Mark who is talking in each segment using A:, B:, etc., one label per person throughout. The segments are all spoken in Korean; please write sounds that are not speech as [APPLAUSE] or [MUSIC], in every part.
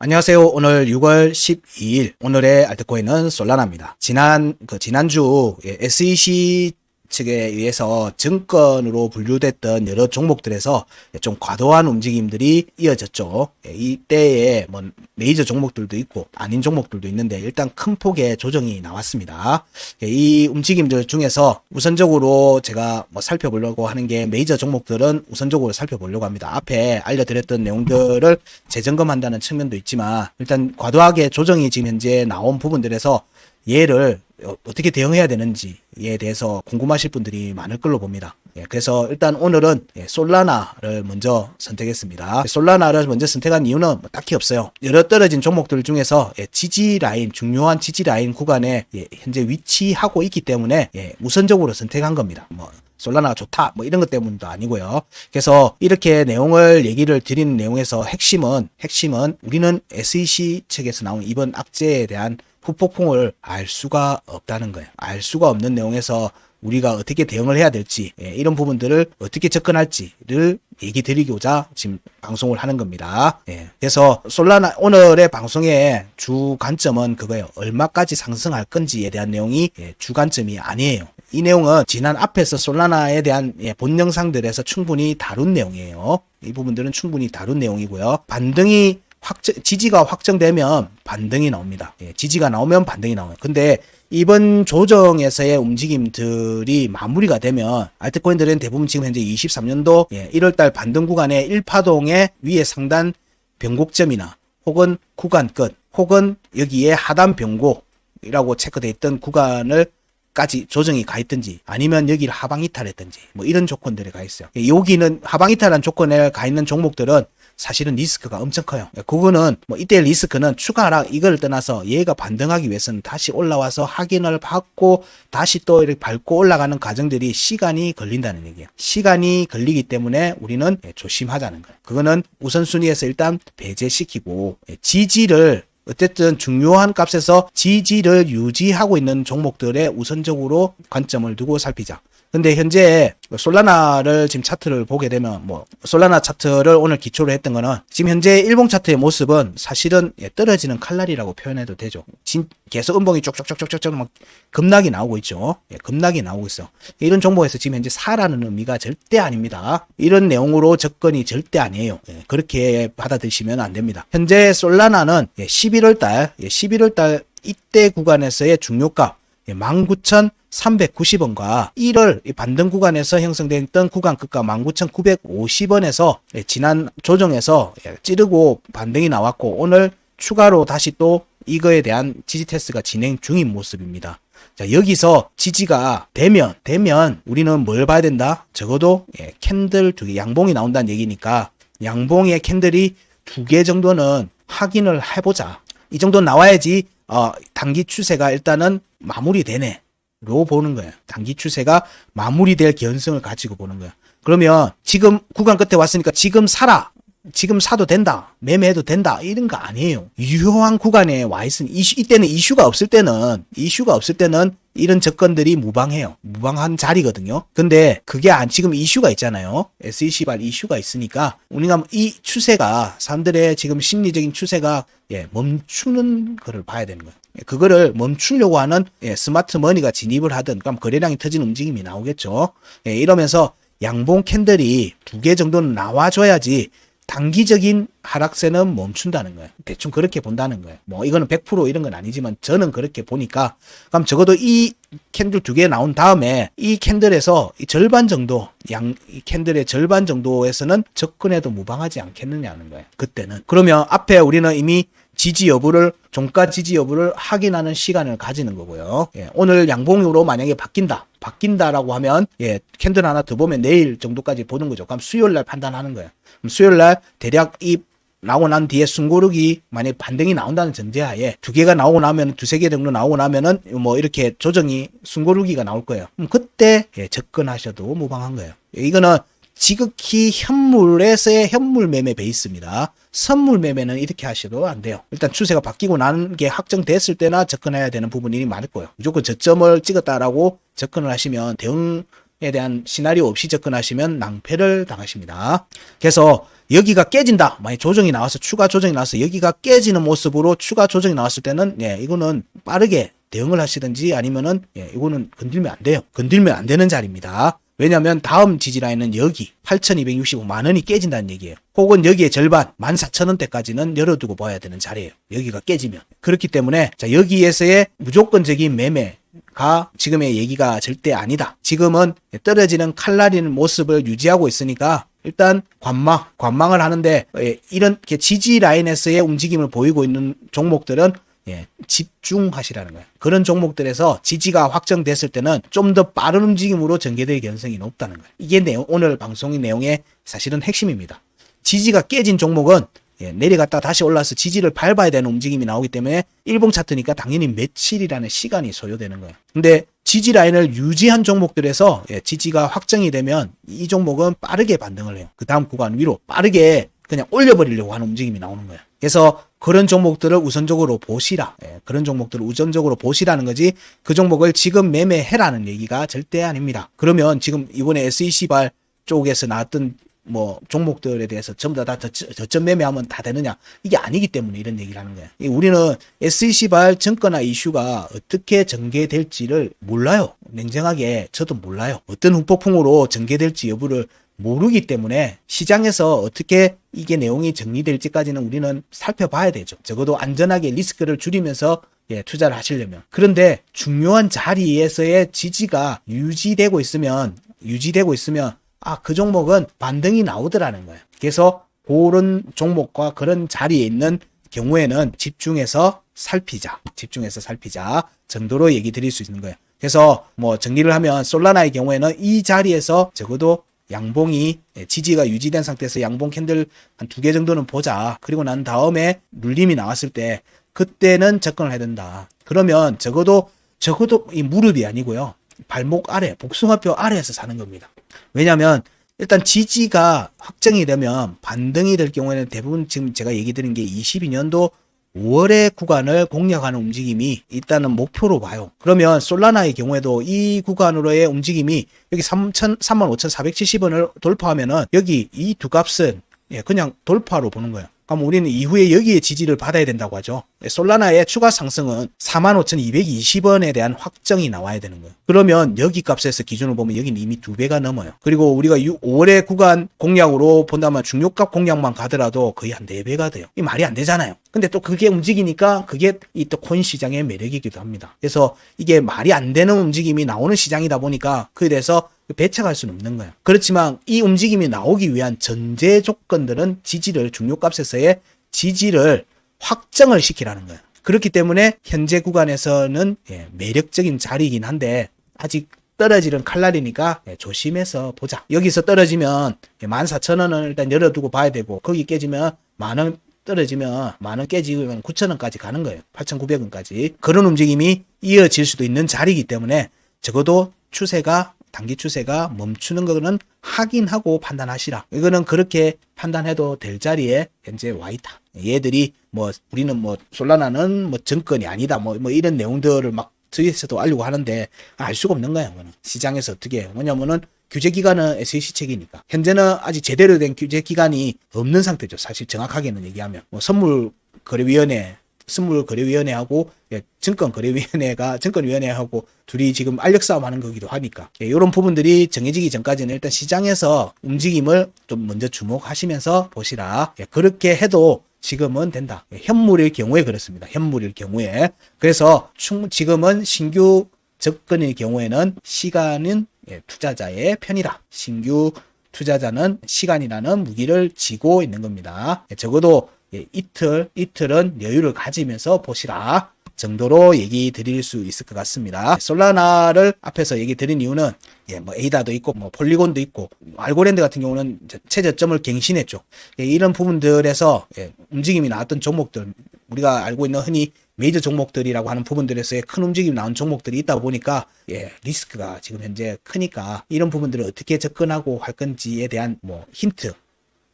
A: 안녕하세요. 오늘 6월 12일 오늘의 알트코인은 솔라나입니다. 지난 그 지난주 예, SEC 측에 의해서 증권으로 분류됐던 여러 종목들에서 좀 과도한 움직임들이 이어졌죠. 예, 이때에 뭐 메이저 종목들도 있고 아닌 종목들도 있는데 일단 큰 폭의 조정이 나왔습니다. 예, 이 움직임들 중에서 우선적으로 제가 뭐 살펴보려고 하는 게 메이저 종목들은 우선적으로 살펴보려고 합니다. 앞에 알려드렸던 내용들을 재점검한다는 측면도 있지만 일단 과도하게 조정이 지금 현재 나온 부분들에서 얘를 어- 어떻게 대응해야 되는지에 대해서 궁금하실 분들이 많을 걸로 봅니다. 예, 그래서 일단 오늘은 예, 솔라나를 먼저 선택했습니다. 솔라나를 먼저 선택한 이유는 뭐 딱히 없어요. 여러 떨어진 종목들 중에서 예, 지지 라인, 중요한 지지 라인 구간에 예, 현재 위치하고 있기 때문에 예, 우선적으로 선택한 겁니다. 뭐 솔라나가 좋다 뭐 이런 것 때문도 아니고요. 그래서 이렇게 내용을 얘기를 드리는 내용에서 핵심은 핵심은 우리는 SEC 측에서 나온 이번 악재에 대한 후폭풍을 알 수가 없다는 거예요. 알 수가 없는 내용에서 우리가 어떻게 대응을 해야 될지 예, 이런 부분들을 어떻게 접근할지를 얘기 드리고자 지금 방송을 하는 겁니다. 예, 그래서 솔라나 오늘의 방송의 주 관점은 그거예요. 얼마까지 상승할 건지에 대한 내용이 예, 주 관점이 아니에요. 이 내용은 지난 앞에서 솔라나에 대한 예, 본 영상들에서 충분히 다룬 내용이에요. 이 부분들은 충분히 다룬 내용이고요. 반등이 확정, 지지가 확정되면 반등이 나옵니다. 예, 지지가 나오면 반등이 나와요. 근데 이번 조정에서의 움직임들이 마무리가 되면 알트코인들은 대부분 지금 현재 23년도 예, 1월달 반등 구간의 1파동의 위에 상단 변곡점이나 혹은 구간 끝 혹은 여기에 하단 변곡이라고 체크되어 있던 구간을 까지 조정이 가 있든지 아니면 여기를 하방 이탈했든지 뭐 이런 조건들이 가 있어요. 예, 여기는 하방 이탈한 조건에 가 있는 종목들은 사실은 리스크가 엄청 커요. 예, 그거는 뭐 이때 리스크는 추가 하락 이걸 떠나서 얘가 반등하기 위해서는 다시 올라와서 확인을 받고 다시 또 이렇게 밟고 올라가는 과정들이 시간이 걸린다는 얘기예요. 시간이 걸리기 때문에 우리는 예, 조심하자는 거예요. 그거는 우선순위에서 일단 배제시키고 예, 지지를 어쨌든 중요한 값에서 지지를 유지하고 있는 종목들에 우선적으로 관점을 두고 살피자. 근데 현재 솔라나를 지금 차트를 보게 되면 뭐 솔라나 차트를 오늘 기초로 했던 거는 지금 현재 일봉 차트의 모습은 사실은 예, 떨어지는 칼날이라고 표현해도 되죠. 진, 계속 음봉이 쭉쭉쭉쭉쭉 막 급락이 나오고 있죠. 예, 급락이 나오고 있어. 이런 정보에서 지금 현재 사라는 의미가 절대 아닙니다. 이런 내용으로 접근이 절대 아니에요. 예, 그렇게 받아들이시면 안 됩니다. 현재 솔라나는 예, 11월 달, 예, 11월 달 이때 구간에서의 중요값 예, 19,000 390원과 1월 반등 구간에서 형성됐던 구간 끝가 19,950원에서 지난 조정에서 예, 찌르고 반등이 나왔고 오늘 추가로 다시 또 이거에 대한 지지 테스트가 진행 중인 모습입니다. 자, 여기서 지지가 되면, 되면 우리는 뭘 봐야 된다? 적어도 예, 캔들 두 개, 양봉이 나온다는 얘기니까 양봉의 캔들이 두 개 정도는 확인을 해보자. 이 정도 나와야지 어, 단기 추세가 일단은 마무리되네. 로 보는 거예요. 단기 추세가 마무리될 개연성을 가지고 보는 거예요. 그러면 지금 구간 끝에 왔으니까 지금 사라. 지금 사도 된다. 매매해도 된다. 이런 거 아니에요. 유효한 구간에 와 있으니 이슈, 이때는 이슈가 없을 때는 이슈가 없을 때는 이런 접근들이 무방해요. 무방한 자리거든요. 근데 그게 안 지금 이슈가 있잖아요. SEC발 이슈가 있으니까 우리가 이 추세가 사람들의 지금 심리적인 추세가 예, 멈추는 거를 봐야 되는 거예요. 예, 그거를 멈추려고 하는 예, 스마트 머니가 진입을 하든 그럼 거래량이 터진 움직임이 나오겠죠. 예, 이러면서 양봉 캔들이 두 개 정도는 나와줘야지 단기적인 하락세는 멈춘다는 거예요. 대충 그렇게 본다는 거예요. 뭐 이거는 100% 이런 건 아니지만 저는 그렇게 보니까 그럼 적어도 이 캔들 두 개 나온 다음에 이 캔들에서 이 절반 정도 양 이 캔들의 절반 정도에서는 접근해도 무방하지 않겠느냐는 거예요. 그때는 그러면 앞에 우리는 이미 지지 여부를 종가 지지 여부를 확인하는 시간을 가지는 거고요. 예, 오늘 양봉으로 만약에 바뀐다. 바뀐다라고 하면 예, 캔들 하나 더 보면 내일 정도까지 보는 거죠. 그럼 수요일 날 판단하는 거예요. 그럼 수요일 날 대략 이 나오고 난 뒤에 숨고르기 만약 반등이 나온다는 전제하에 두 개가 나오고 나면 두세 개 정도 나오고 나면은 뭐 이렇게 조정이 숨고르기가 나올 거예요. 그럼 그때 예, 접근하셔도 무방한 거예요. 이거는 지극히 현물에서의 현물 매매 베이스입니다. 선물 매매는 이렇게 하셔도 안 돼요. 일단 추세가 바뀌고 나는 게 확정됐을 때나 접근해야 되는 부분이 많을 거예요. 무조건 저점을 찍었다라고 접근을 하시면 대응 에 대한 시나리오 없이 접근하시면 낭패를 당하십니다. 그래서 여기가 깨진다. 만약 조정이 나와서 추가 조정이 나와서 여기가 깨지는 모습으로 추가 조정이 나왔을 때는 예, 이거는 빠르게 대응을 하시든지 아니면은 예, 이거는 건들면 안 돼요. 건들면 안 되는 자리입니다. 왜냐하면 다음 지지 라인은 여기 8,265만 원이 깨진다는 얘기예요. 혹은 여기에 절반 14,000원대까지는 열어두고 봐야 되는 자리예요. 여기가 깨지면 그렇기 때문에 자 여기에서의 무조건적인 매매 가 지금의 얘기가 절대 아니다. 지금은 떨어지는 칼날리는 모습을 유지하고 있으니까 일단 관망, 관망을 하는데 예, 이렇게 지지 라인에서의 움직임을 보이고 있는 종목들은 예, 집중하시라는 거예요. 그런 종목들에서 지지가 확정됐을 때는 좀 더 빠른 움직임으로 전개될 가능성이 높다는 거예요. 이게 내용, 오늘 방송의 내용의 사실은 핵심입니다. 지지가 깨진 종목은 예, 내려갔다 다시 올라서 지지를 밟아야 되는 움직임이 나오기 때문에 일봉 차트니까 당연히 며칠이라는 시간이 소요되는 거예요. 근데 지지 라인을 유지한 종목들에서 예, 지지가 확정이 되면 이 종목은 빠르게 반등을 해요. 그 다음 구간 위로 빠르게 그냥 올려버리려고 하는 움직임이 나오는 거예요. 그래서 그런 종목들을 우선적으로 보시라. 예, 그런 종목들을 우선적으로 보시라는 거지 그 종목을 지금 매매해라는 얘기가 절대 아닙니다. 그러면 지금 이번에 SEC발 쪽에서 나왔던 뭐 종목들에 대해서 전부 다, 다 저점, 매매하면 다 되느냐 이게 아니기 때문에 이런 얘기를 하는 거예요. 이 우리는 SEC발 증권화 이슈가 어떻게 전개될지를 몰라요. 냉정하게 저도 몰라요. 어떤 후폭풍으로 전개될지 여부를 모르기 때문에 시장에서 어떻게 이게 내용이 정리될지까지는 우리는 살펴봐야 되죠. 적어도 안전하게 리스크를 줄이면서 예, 투자를 하시려면. 그런데 중요한 자리에서의 지지가 유지되고 있으면, 유지되고 있으면, 아, 그 종목은 반등이 나오더라는 거예요. 그래서 그런 종목과 그런 자리에 있는 경우에는 집중해서 살피자. 집중해서 살피자. 정도로 얘기 드릴 수 있는 거예요. 그래서 뭐 정리를 하면 솔라나의 경우에는 이 자리에서 적어도 양봉이 예, 지지가 유지된 상태에서 양봉 캔들 한 두 개 정도는 보자. 그리고 난 다음에 눌림이 나왔을 때 그때는 접근을 해야 된다. 그러면 적어도 적어도 이 무릎이 아니고요. 발목 아래, 복숭아뼈 아래에서 사는 겁니다. 왜냐하면 일단 지지가 확정이 되면 반등이 될 경우에는 대부분 지금 제가 얘기 드린 게 22년도 5월의 구간을 공략하는 움직임이 일단은 목표로 봐요. 그러면 솔라나의 경우에도 이 구간으로의 움직임이 여기 3천 35,470원을 돌파하면은 여기 이 두 값은 예, 그냥 돌파로 보는 거예요. 그럼 우리는 이후에 여기에 지지를 받아야 된다고 하죠. 예, 솔라나의 추가 상승은 45,220원에 대한 확정이 나와야 되는 거예요. 그러면 여기 값에서 기준을 보면 여기는 이미 두 배가 넘어요. 그리고 우리가 6, 5월의 구간 공략으로 본다면 중요값 공략만 가더라도 거의 한 4배가 돼요. 이 말이 안 되잖아요. 근데 또 그게 움직이니까 그게 이 또 코인 시장의 매력이기도 합니다. 그래서 이게 말이 안 되는 움직임이 나오는 시장이다 보니까 그에 대해서 배척할 수는 없는 거예요. 그렇지만 이 움직임이 나오기 위한 전제 조건들은 지지를 중요값에서의 지지를 확정을 시키라는 거예요. 그렇기 때문에 현재 구간에서는 예, 매력적인 자리이긴 한데 아직 떨어지는 칼날이니까 예, 조심해서 보자. 여기서 떨어지면 14,000원을 일단 열어두고 봐야 되고 거기 깨지면 만원 떨어지면 만 원 깨지면 9,000원까지 가는 거예요. 8,900원까지. 그런 움직임이 이어질 수도 있는 자리이기 때문에 적어도 추세가 단기 추세가 멈추는 거는 확인하고 판단하시라. 이거는 그렇게 판단해도 될 자리에 현재 와 있다. 얘들이 뭐 우리는 뭐 솔라나는 뭐 정권이 아니다. 뭐, 뭐 이런 내용들을 막 트윗에서도 알려고 하는데 알 수가 없는 거야. 그거는 시장에서 어떻게 해. 뭐냐면은 규제 기관은 SEC 책이니까 현재는 아직 제대로 된 규제 기관이 없는 상태죠. 사실 정확하게는 얘기하면 뭐 선물 거래위원회 선물거래위원회하고 예, 증권거래위원회가 [LAUGHS] 증권위원회하고 둘이 지금 알력 싸움하는 거기도 하니까 예, 이런 부분들이 정해지기 전까지는 일단 시장에서 움직임을 좀 먼저 주목하시면서 보시라. 예, 그렇게 해도 지금은 된다. 예, 현물일 경우에 그렇습니다. 현물일 경우에 그래서 충 지금은 신규 접근의 경우에는 시간은 예, 투자자의 편이라. 신규 투자자는 시간이라는 무기를 쥐고 있는 겁니다. 예, 적어도 예, 이틀, 이틀은 여유를 가지면서 보시라. 정도로 얘기 드릴 수 있을 것 같습니다. 솔라나를 앞에서 얘기 드린 이유는 예, 뭐 에이다도 있고 뭐 폴리곤도 있고 알고랜드 같은 경우는 최저점을 갱신했죠. 예, 이런 부분들에서 예, 움직임이 나왔던 종목들 우리가 알고 있는 흔히 메이저 종목들이라고 하는 부분들에서의 큰 움직임이 나온 종목들이 있다 보니까 예, 리스크가 지금 현재 크니까 이런 부분들을 어떻게 접근하고 할 건지에 대한 뭐 힌트,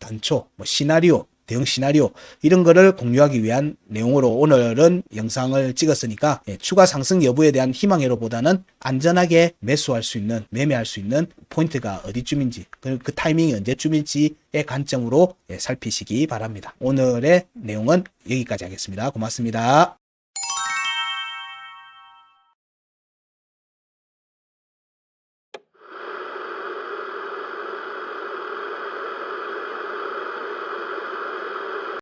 A: 단초, 뭐 시나리오 대응 시나리오 이런 거를 공유하기 위한 내용으로 오늘은 영상을 찍었으니까 예, 추가 상승 여부에 대한 희망회로보다는 안전하게 매수할 수 있는 매매할 수 있는 포인트가 어디쯤인지 그, 그 타이밍이 언제쯤일지의 관점으로 예, 살피시기 바랍니다. 오늘의 내용은 여기까지 하겠습니다. 고맙습니다.